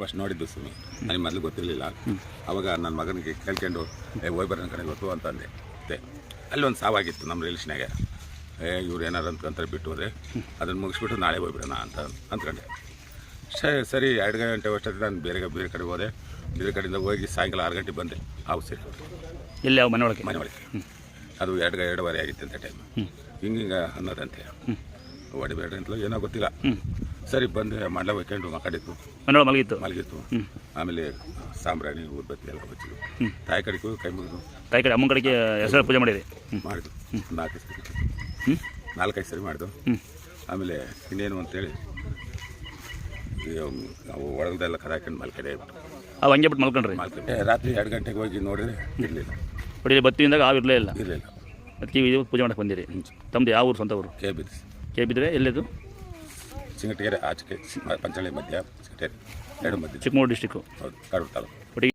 First ನೋಡಿದ್ದು ಸುಮ್ಮನೆ. ನನಗೆ ಮೊದಲು ಗೊತ್ತಿರಲಿಲ್ಲ. ಅವಾಗ ನನ್ನ ಮಗನಿಗೆ ಕೇಳ್ಕೊಂಡು ಏ ಹೋಗಿ ಬರೋಣ ಕಡೆ ಗೊತ್ತು? ಅಂತಂದೆ ಅಲ್ಲಿ ಒಂದು ಸಾವಾಗಿತ್ತು ನಮ್ಮ ರಿಲೇಷನಾಗೆ ಏ ಇವ್ರು ಏನಾರು ಅಂದ್ಕೊಂತಾರೆ ಬಿಟ್ಟು ಹೋದ್ರೆ ಅದನ್ನು ಮುಗಿಸ್ಬಿಟ್ಟು ನಾಳೆ ಹೋಗ್ಬಿಡೋಣ ಅಂತ ಅಂದ್ಕೊಂಡೆ. ಸರಿ ಸರಿ ಎರಡು ಗಂಟೆ ಅಷ್ಟೊತ್ತಿಗೆ ನಾನು ಬೇರೆ ಬೇರೆ ಕಡೆ ಹೋದೆ. ಬೇರೆ ಕಡೆಯಿಂದ ಹೋಗಿ ಸಾಯಂಕಾಲ ಆರು ಗಂಟೆಗೆ ಬಂದೆ ಹಾವು ಸೇರಿ ಎಲ್ಲಿ ಯಾವ ಮನೆ ಒಳಗೆ ಮನೆ ಒಳಗೆ ಅದು ಎರಡು ಎರಡುವರೆ ಆಗಿತ್ತು ಅಂತ ಟೈಮ್ ಹಿಂಗೆ ಹಿಂಗೆ ಅನ್ನೋದಂತೆ. ಹೊಡಿಬೇಡ್ರಿ ಅಂತಲೂ ಏನೋ ಗೊತ್ತಿಲ್ಲ. ಸರಿ ಬಂದು ಮಂಡಲ ಮಾತಾಡಿತ್ತು ಮನೆ ಒಳಗೆ ಮಲಗಿತ್ತು ಮಲಗಿತ್ತು ಆಮೇಲೆ ಸಾಂಬ್ರಾಣಿ ಊದ್ಬತ್ತಿ ಎಲ್ಲ ಹಚ್ಚಿದ್ರು ತಾಯಿ ಕಡೆಗೂ ಕೈ ಮುಗಿದು ತಾಯಿ ಕಡೆ ಅಮ್ಮನ ಕಡೆಗೆ ಹೆಸರು ಪೂಜೆ ಮಾಡಿದೆ. ಮಾಡಿದ್ರು ನಾಲ್ಕು ಸರಿ ಹ್ಞೂ ನಾಲ್ಕೈದು ಸರಿ ಮಾಡಿದ್ದು. ಆಮೇಲೆ ಇನ್ನೇನು ಅಂತೇಳಿ ನಾವು ಒಳಗದೆಲ್ಲ ಕರಾಕೊಂಡು ಹಾಕೊಂಡು ಮಲ್ಕಡೆ ಅವು ಹಂಗೆ ಬಿಟ್ಟು ಮಲ್ಕೊಂಡ್ರಿ? ಮಲ್ಕೊಂಡೆ ರಾತ್ರಿ ಎರಡು ಗಂಟೆಗೆ ಹೋಗಿ ನೋಡಿದ್ರೆ ಇರಲಿಲ್ಲ. ಹೊಡಿ ಬತ್ತಿಂದಾಗ ಆ ಇರಲೇ ಇಲ್ಲ. ಇರಲಿಲ್ಲ. ಅದಕ್ಕೆ ಇದು ಪೂಜೆ ಮಾಡಕ್ಕೆ ಬಂದಿರಿ. ತಮ್ಮದು ಯಾವ ಊರು ಸ್ವಂತ ಊರು? ಕೆ ಬಿದ್ದಿಸಿ ಕೆ ಬಿದ್ದರೆ ಎಲ್ಲಿದು? ಸಿಂಗಟಗೆರೆ ಆಚೆಗೆ ಪಂಚಾಳಿ ಮಧ್ಯ ಸಿಂಗಟಗೆರೆ ಎರಡು ಮಧ್ಯ ಚಿಕ್ಕಮಗಳೂರು ಡಿಸ್ಟಿಕ್ಕು ಹೌದು ಕಾಡೂರು ತಾಲೂಕು ಒಟ್ಟಿಗೆ